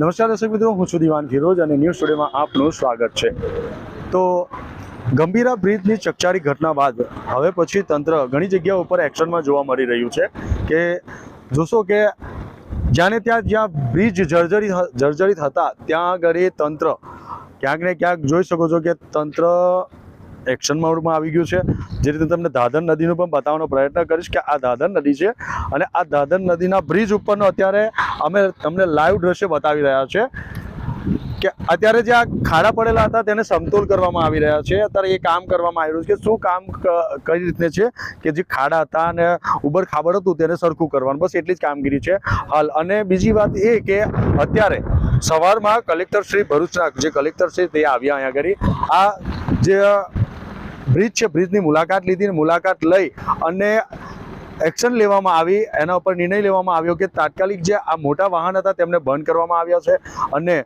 નમસ્કાર દર્શક મિત્રો, હું છું દિવાન ફિરોજ અને ન્યૂઝ સ્ટુડિયોમાં આપનું સ્વાગત છે. તો ગંભીરા બ્રિજની ચકચારી ઘટના બાદ હવે પછી તંત્ર ઘણી જગ્યાઓ ઉપર એક્શનમાં જોવા મળી રહ્યું છે કે જોશો કે જ્યાંને ત્યાં જ્યાં બ્રિજ જર્જરિત જર્જરિત હતા, ત્યાં આગળ તંત્ર ક્યાંક ને ક્યાંક જોઈ શકો છો કે તંત્ર એક્શન મોડમાં આવી ગયું છે. જે રીતે તમને દાદર નદીનું પણ બતાવવાનો પ્રયત્ન કરીશ કે આ દાદર નદી છે અને આ દાદર નદીના બ્રિજ ઉપરનો અત્યારે અમે તમને લાઈવ દ્રશ્ય બતાવી રહ્યા છે કે અત્યારે જે આ ખાડા પડેલા હતા તેને સમતોલ કરવામાં આવી રહ્યા છે. અત્યારે એ કામ કરવામાં આવી રહ્યું છે કે શું કામ કઈ રીતને છે કે જે ખાડા હતા અને ઉબર ખાબડ હતું તેને સરખું કરવાનું. બસ એટલી જ કામગીરી છે હાલ. અને બીજી વાત એ કે અત્યારે સવારમાં કલેક્ટર શ્રી ભરૂચના જે કલેક્ટર છે તે આવ્યા અહીંયા આગળ આ જે બ્રિજ છે, બ્રિજની મુલાકાત લીધી મુલાકાત લઈ અને એક્શન લેવામાં આવી, એના ઉપર નિર્ણય લેવામાં આવ્યો કે તાત્કાલિક જે આ મોટા વાહન હતા તેમને બંધ કરવામાં આવ્યા છે અને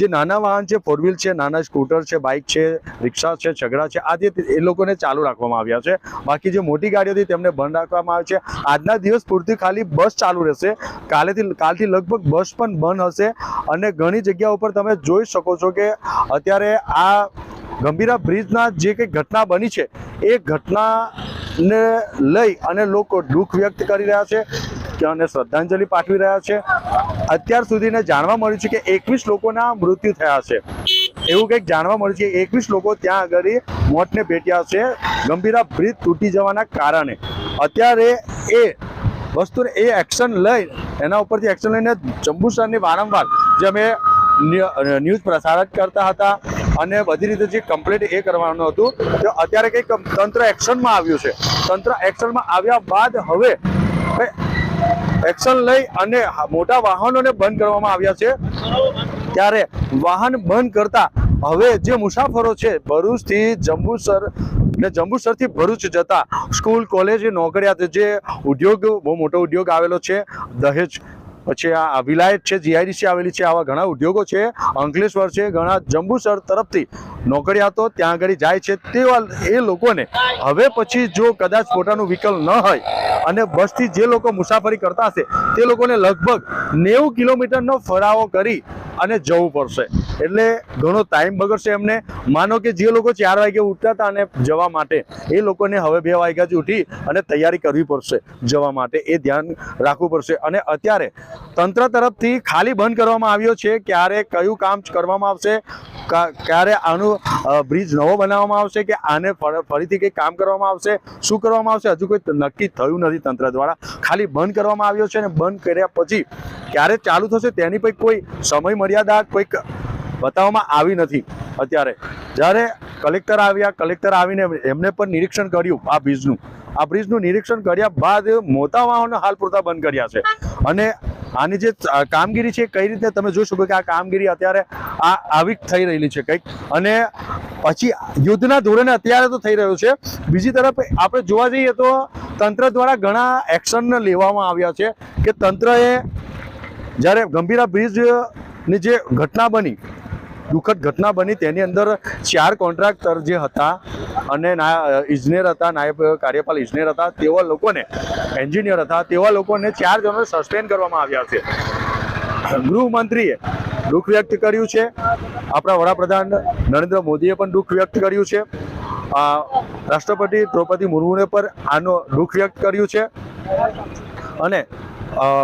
જે નાના વાહન છે ફોર વ્હીલ છે, નાના સ્કૂટર છે બાઇક છે, રિક્ષા છે, છગડા છે આજે એ લોકોને ચાલુ રાખવામાં આવ્યા છે. બાકી જે મોટી ગાડીઓ હતી તેમને બંધ રાખવામાં આવે છે. આજના દિવસ પૂરતી ખાલી બસ ચાલુ રહેશે. કાલેથી, કાલથી લગભગ બસ પણ બંધ હશે અને ઘણી જગ્યા ઉપર તમે જોઈ શકો છો કે અત્યારે આ ગંભીરા બ્રિજના જે કંઈ ઘટના બની છે, એ ઘટનાને લઈ અને લોકો દુઃખ વ્યક્ત કરી રહ્યા છે કે અને શ્રદ્ધાંજલિ પાઠવી રહ્યા છે. અત્યાર સુધીને જાણવા મળ્યું છે કે એકવીસ લોકોના મૃત્યુ થયા છે. એવું કંઈક જાણવા મળ્યું છે એકવીસ લોકો ત્યાં આગળ મોતને ભેટ્યા છે. ગંભીરા બ્રિજ તૂટી જવાના કારણે. અત્યારે એ વસ્તુને, એ એક્શન લઈ, એના ઉપરથી એક્શન લઈને જંબુસરની વારંવાર જે અમે ન્યૂઝ પ્રસારિત કરતા હતા અને બધી રીતે જે કમ્પ્લીટ એ કરવાનું હતું. તો અત્યારે કંઈક તંત્ર એક્શનમાં આવ્યું છે. તંત્ર એક્શનમાં આવ્યા બાદ હવે એક્શન લઈ અને મોટા વાહનોને બંધ કરવામાં આવ્યા છે. ત્યારે વાહન બંધ કરતા હવે જે મુસાફરો છે, ભરૂચથી જંબુસર ને જંબુસરથી ભરૂચ જતા, સ્કૂલ, કોલેજ, નોકરિયાત જે ઉદ્યોગ, બહુ મોટો ઉદ્યોગ આવેલો છે, દહેજ પછી આ વિલાયત છે જીઆઈડીસી આવેલી છે, આવા ઘણા ઉદ્યોગો છે, અંકલેશ્વર છે, ઘણા જંબુસર તરફથી. નોકરિયાતો ત્યાં આગળ જાય છે તેવા એ લોકોને હવે પછી જો કદાચ પોતાનું વિકલ્પ ન હોય અને બસથી જે લોકો મુસાફરી કરતા હશે, તે લોકોને લગભગ નેવું કિલોમીટરનો ફરાવો કરી અને જવું પડશે. એટલે ઘણો ટાઈમ બગડશે એમને. માનો કે જે લોકો ચાર વાગે ઉઠતા હતા અને જવા માટે, એ લોકોને હવે બે વાગ્યા જ ઉઠી અને તૈયારી કરવી પડશે જવા માટે. એ ધ્યાન રાખવું પડશે. અને અત્યારે તંત્ર તરફથી ખાલી બંધ કરવામાં આવ્યો છે. ક્યારે કયું કામ કરવામાં આવશે ક્યારે આનું બ્રિજ નવો બનાવવામાં આવશે કે આને ફરીથી કંઈક કામ કરવામાં આવશે? શું કરવામાં આવશે? હજુ કોઈ નક્કી થયું નથી તંત્ર દ્વારા. ખાલી બંધ કરવામાં આવ્યો છે અને બંધ કર્યા પછી ક્યારે ચાલુ થશે તેની પણ કોઈ સમય મર્યાદા કોઈક બતાવવામાં આવી નથી અત્યારે. જ્યારે કલેક્ટર આવ્યા, કલેક્ટર આવીને એમને પણ નિરીક્ષણ કર્યું આ બ્રિજનું. આ બ્રિજનું નિરીક્ષણ કર્યા બાદ મોટા વાહનો હાલ પૂરતા બંધ કર્યા છે. અને આની જે કામગીરી છે કઈ રીતે તમે જોઈ કે આ કામગીરી અત્યારે આ આવી થઈ રહેલી છે કંઈક. અને પછી યુદ્ધના ધોરણે અત્યારે તો થઈ રહ્યું છે. બીજી તરફ આપણે જોવા જઈએ તો તંત્ર દ્વારા ઘણા એક્શન લેવામાં આવ્યા છે કે તંત્રએ જ્યારે ગંભીરા બ્રિજની જે ઘટના બની દુઃખદ ઘટના બની. તેની અંદર ચાર કોન્ટ્રાક્ટર જે હતા અને ના, ઇજનેર હતા, નાયબ કાર્યપાલ ઇજનેર હતા, તેવા લોકોને, એન્જિનિયર હતા, તેવા લોકોને ચાર જણોને સસ્પેન્ડ કરવામાં આવ્યા છે. ગૃહમંત્રીએ દુઃખ વ્યક્ત કર્યું છે. આપણા વડાપ્રધાન નરેન્દ્ર મોદીએ પણ દુઃખ વ્યક્ત કર્યું છે. રાષ્ટ્રપતિ દ્રૌપદી મુર્મુએ પણ આનો દુઃખ વ્યક્ત કર્યું છે. અને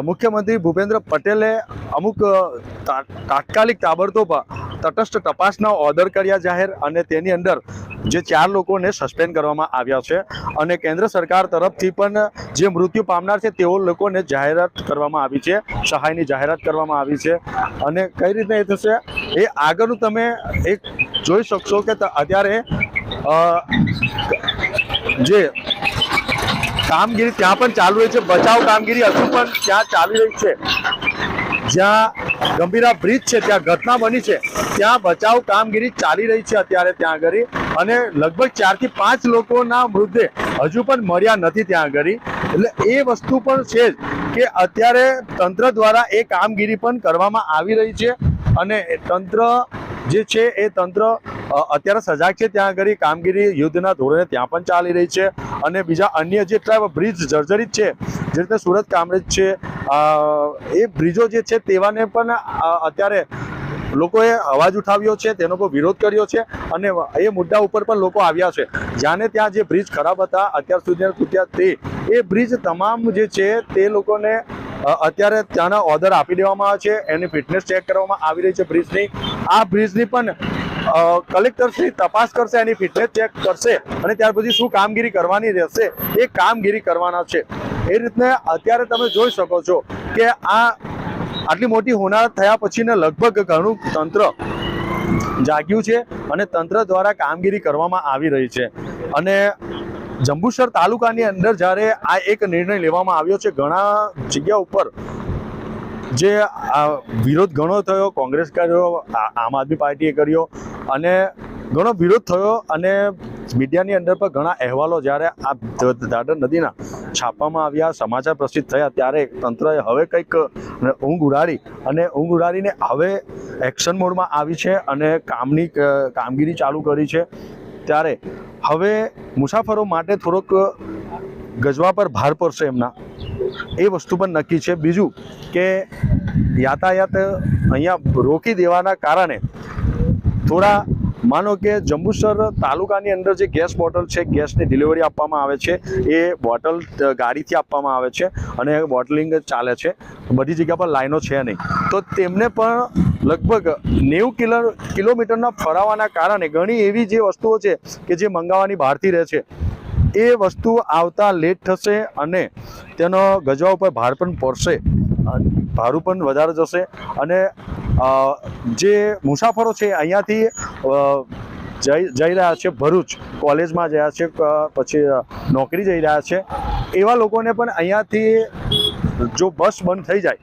મુખ્યમંત્રી ભૂપેન્દ્ર પટેલે અમુક તાત્કાલિક તાબડતોબ તટસ્થ તપાસના ઓર્ડર કર્યા જાહેર અને તેની અંદર જે ચાર લોકોને સસ્પેન્ડ કરવામાં આવ્યા છે. અને કેન્દ્ર સરકાર તરફથી પણ જે મૃત્યુ પામનાર છે, તેઓ લોકોને જાહેરાત કરવામાં આવી છે, સહાયની જાહેરાત કરવામાં આવી છે. અને કઈ રીતે એ થશે? એ આગળનું તમે એક જોઈ શકશો કે અત્યારે જે કામગીરી ત્યાં પણ ચાલુ રહી છે. બચાવ કામગીરી હજુ પણ ત્યાં ચાલી રહી છે. જ્યાં ગંભીરા બ્રિજ છે, ત્યાં ઘટના બની છે, ત્યાં બચાવ કામગીરી ચાલી રહી છે અત્યારે ત્યાં આગળ. અને લગભગ ચારથી પાંચ લોકોના મૃતદેહ હજુ પણ મળ્યા નથી ત્યાં આગળ. એટલે એ વસ્તુ પણ છે જ કે અત્યારે તંત્ર દ્વારા એ કામગીરી પણ કરવામાં આવી રહી છે. અને તંત્ર જે છે, એ તંત્ર અત્યારે સજાગ છે, ત્યાં આગળ કામગીરી યુદ્ધના ધોરણે ત્યાં પણ ચાલી રહી છે. અને બીજા અન્ય જેટલા બ્રિજ જર્જરિત છે, જે રીતે સુરત કામરેજ છે એ બ્રિજો જે છે, તેવાને પણ અત્યારે લોકોએ અવાજ ઉઠાવ્યો છે, તેનો પર વિરોધ કર્યો છે અને એ મુદ્દા ઉપર પણ લોકો આવ્યા છે. જ્યાંને ત્યાં જે બ્રિજ ખરાબ હતા, અત્યાર સુધી તૂટ્યા તે, એ બ્રિજ તમામ જે છે, તે લોકોને અત્યારે ત્યાંના ઓર્ડર આપી દેવામાં આવે છે. એની ફિટનેસ ચેક કરવામાં આવી રહી છે બ્રિજની. આ બ્રિજની પણ કલેક્ટર શ્રી તપાસ કરશે એની ફિટનેસ ચેક કરશે અને ત્યાર પછી શું કામગીરી કરવાની રહેશે એ કામગીરી કરવાના છે. એ રીતને અત્યારે તમે જોઈ શકો છો કે આ આટલી મોટી હોનાળ થયા પછીને લગભગ ઘણું તંત્ર જાગ્યું છે અને તંત્ર દ્વારા કામગીરી કરવામાં આવી રહી છે. અને જંબુસર તાલુકાની અંદર જ્યારે આ એક નિર્ણય લેવામાં આવ્યો છે, ઘણા જગ્યા ઉપર જે વિરોધ ઘણો થયો, કોંગ્રેસ કર્યો આમ આદમી પાર્ટીએ કર્યો અને ઘણો વિરોધ થયો અને મીડિયાની અંદર પણ ઘણા અહેવાલો જ્યારે આ દાદર નદીના છાપવામાં આવ્યા, સમાચાર પ્રસિદ્ધ થયા, ત્યારે તંત્રએ હવે કંઈક ઊંઘ ઉડાડી અને ઊંઘ ઉડાડીને હવે એક્શન મોડમાં આવી છે અને કામની કામગીરી ચાલુ કરી છે. ત્યારે હવે મુસાફરો માટે થોડોક ગજવા પર ભાર પડશે એમના. એ વસ્તુ પણ નક્કી છે. બીજું કે યાતાયાત અહીંયા રોકી દેવાના કારણે થોડા માનો કે જંબુસર તાલુકાની અંદર જે ગેસ બોટલ છે, ગેસની ડિલિવરી આપવામાં આવે છે, એ બોટલ ગાડીથી આપવામાં આવે છે અને બોટલિંગ ચાલે છે. બધી જગ્યા પર લાઈનો છે નહીં. તો તેમને પણ લગભગ નેવું કિલો, કિલોમીટરના ફરાવાના કારણે ઘણી એવી જે વસ્તુઓ છે કે જે મંગાવવાની બહારથી રહે છે, એ વસ્તુ આવતા લેટ થશે અને તેનો ગજવા ઉપર ભાર પણ પડશે. ભારું પણ વધારે જશે અને જે મુસાફરો છે, અહીંયાથી જઈ રહ્યા છે ભરૂચ. કોલેજમાં જયા છે પછી નોકરી જઈ રહ્યા છે. એવા લોકોને પણ અહીંયાથી જો બસ બંધ થઈ જાય,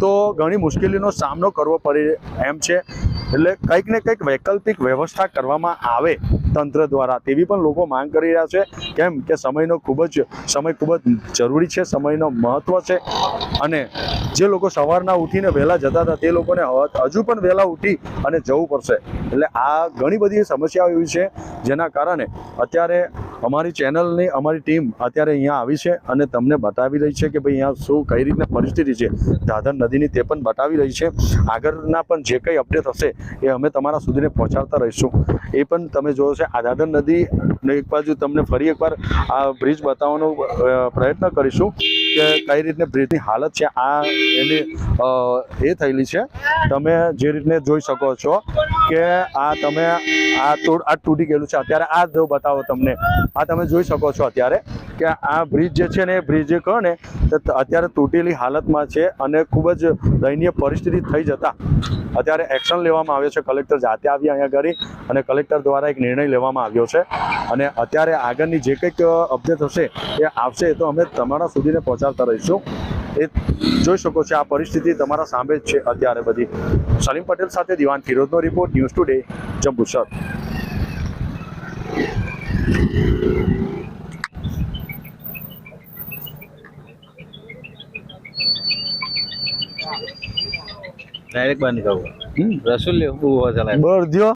તો ઘણી મુશ્કેલીનો સામનો કરવો પડે એમ છે. એટલે કંઈક ને કંઈક વૈકલ્પિક વ્યવસ્થા કરવામાં આવે. તંત્ર દ્વારા તેવી પણ લોકો માંગ કરી રહ્યા છે. કેમ કે સમયનો ખૂબ જ, સમય ખૂબ જ જરૂરી છે, સમયનો મહત્વ છે. અને જે લોકો સવારના ઉઠીને વહેલા જતા હતા, તે લોકોને હજુ પણ વહેલા ઉઠી અને જવું પડશે. એટલે આ ઘણી બધી સમસ્યાઓ એવી છે, જેના કારણે અત્યારે અમારી ચેનલની અમારી ટીમ અત્યારે અહીંયા આવી છે અને તમને બતાવી રહી છે કે ભાઈ અહીંયા શું કઈ રીતના પરિસ્થિતિ છે. દાદર નદીની તે પણ બતાવી રહી છે. આગળના પણ જે કંઈ અપડેટ હશે એ અમે તમારા સુધીને પહોંચાડતા રહીશું. એ પણ તમે જોયો છે, આ દાદર નદી ને એક બાજુ તમને ફરી એકવાર આ બ્રિજ બતાવવાનો પ્રયત્ન કરીશું કે કઈ રીતને બ્રિજની હાલત છે, આ એની એ થયેલી છે. તમે જે રીતને જોઈ શકો છો કે આ તમે આ તોડ, આ તૂટી ગયેલું છે. અત્યારે આ જો બતાવો તમને, આ તમે જોઈ શકો છો અત્યારે. કે આ બ્રિજ જે છે ને એ બ્રિજ કહો ને, તો અત્યારે તૂટેલી હાલતમાં છે અને ખૂબ જ દયનીય પરિસ્થિતિ થઈ જતા. અત્યારે એક્શન લેવામાં આવ્યો છે કલેક્ટર જાતે આવી અહીંયા કરી અને કલેક્ટર દ્વારા એક નિર્ણય લેવામાં આવ્યો છે. અને અત્યારે આગળની જે કંઈક અપડેટ હશે એ આવશે તો અમે તમારા સુધીને પહોંચાડતા રહીશું. એ જોઈ શકો છો આ પરિસ્થિતિ તમારા સામે જ છે અત્યારે બધી. સલીમ પટેલ સાથે Diwan ફિરોઝનો report, news today, Jambusar. Direct બંધ કરવું રસુલ લેવું બહુ ચલાય બળ દો